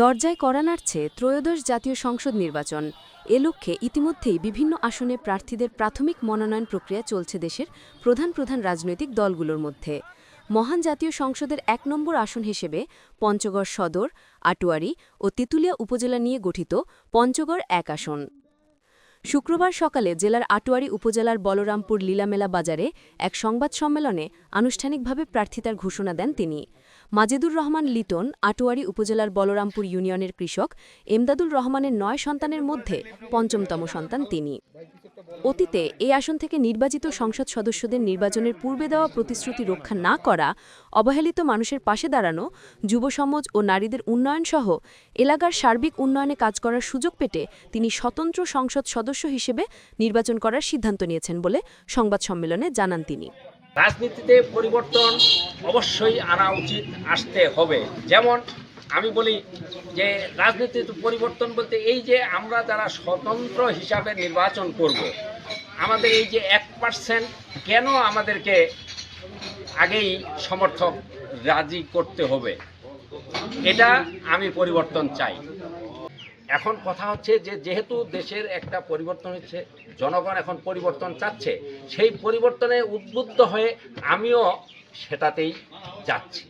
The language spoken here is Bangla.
দরজায় করা নাড়ছে ত্রয়োদশ জাতীয় সংসদ নির্বাচন। এ লক্ষ্যে ইতিমধ্যেই বিভিন্ন আসনে প্রার্থীদের প্রাথমিক মনোনয়ন প্রক্রিয়া চলছে দেশের প্রধান প্রধান রাজনৈতিক দলগুলোর মধ্যে। মহান জাতীয় সংসদের এক নম্বর আসন হিসেবে পঞ্চগড় সদর, আটোয়ারি ও তিতুলিয়া উপজেলা নিয়ে গঠিত পঞ্চগড় এক আসন। শুক্রবার সকালে জেলার আটোয়ারি উপজেলার বলরামপুর লীলামেলা বাজারে এক সংবাদ সম্মেলনে আনুষ্ঠানিকভাবে প্রার্থিতার ঘোষণা দেন তিনি। মাজেদুর রহমান লিটন, আটোয়ারি উপজেলার বলরামপুর ইউনিয়নের কৃষক এমদাদুল রহমানের নয় সন্তানের মধ্যে পঞ্চমতম সন্তান তিনি। অতীতে এই আসন থেকে নির্বাচিত সংসদ সদস্যদের নির্বাচনের পূর্বে দেওয়া প্রতিশ্রুতি রক্ষা না করা, অবহেলিত মানুষের পাশে দাঁড়ানো, যুব সমাজ ও নারীদের উন্নয়ন সহ এলাকার সার্বিক উন্নয়নে কাজ করার সুযোগ পেতে তিনি স্বতন্ত্র সংসদ সদস্য হিসেবে নির্বাচন করার সিদ্ধান্ত নিয়েছেন বলে সংবাদ সম্মেলনে জানান তিনি। রাজনীতিতে পরিবর্তন অবশ্যই আনা উচিত, আসতে হবে। যেমন আমি বলি যে, রাজনীতিতে পরিবর্তন বলতে এই যে আমরা যারা স্বতন্ত্র হিসাবে নির্বাচন করব আমাদের এই যে এক পার্সেন্ট কেন আমাদেরকে আগেই সমর্থক রাজি করতে হবে? এটা আমি পরিবর্তন চাই। এখন কথা হচ্ছে যে, যেহেতু দেশের একটা পরিবর্তন হচ্ছে, জনগণ এখন পরিবর্তন চাচ্ছে, সেই পরিবর্তনে উদ্বুদ্ধ হয়ে আমিও সেটাতেই যাচ্ছি।